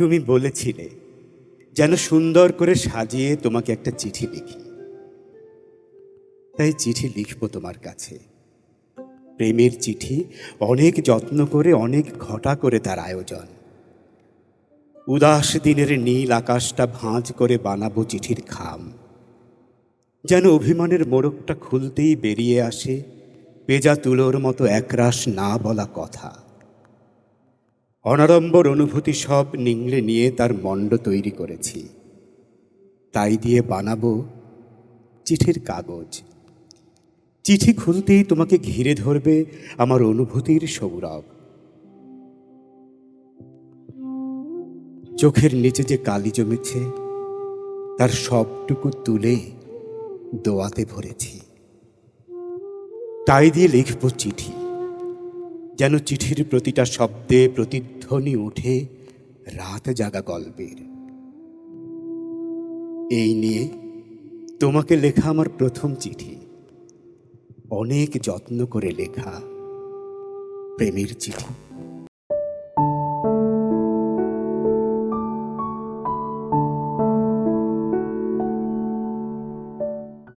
তুমি বলেছিলে, যেন সুন্দর করে সাজিয়ে তোমাকে একটা চিঠি লিখি। তাই চিঠি লিখব তোমার কাছে। প্রেমের চিঠি অনেক যত্ন করে, অনেক ঘটা করে তার আয়োজন। উদাস দিনের নীল আকাশটা ভাঁজ করে বানাবো চিঠির খাম। যেন অভিমানের মোড়কটা খুলতেই বেরিয়ে আসে পেজা তুলোর মতো একরাশ না বলা কথা। অনাড়ম্বর অনুভূতি সব নিংড়ে নিয়ে তার মণ্ড তৈরি করেছি। তাই দিয়ে বানাবো চিঠির কাগজ। চিঠি খুলতেই তোমাকে ঘিরে ধরবে আমার অনুভূতির সৌরভ। চোখের নিচে যে কালি জমেছে, তার সবটুকু তুলে দোয়াতে ভরেছি। তাই দিয়ে লিখব চিঠি। যেন চিঠির প্রতিটা শব্দে প্রতিধ্বনি উঠে রাত জাগা গল্পের। এই নিয়ে তোমাকে লেখা আমার প্রথম চিঠি। অনেক যত্ন করে লেখা প্রেমের চিঠি।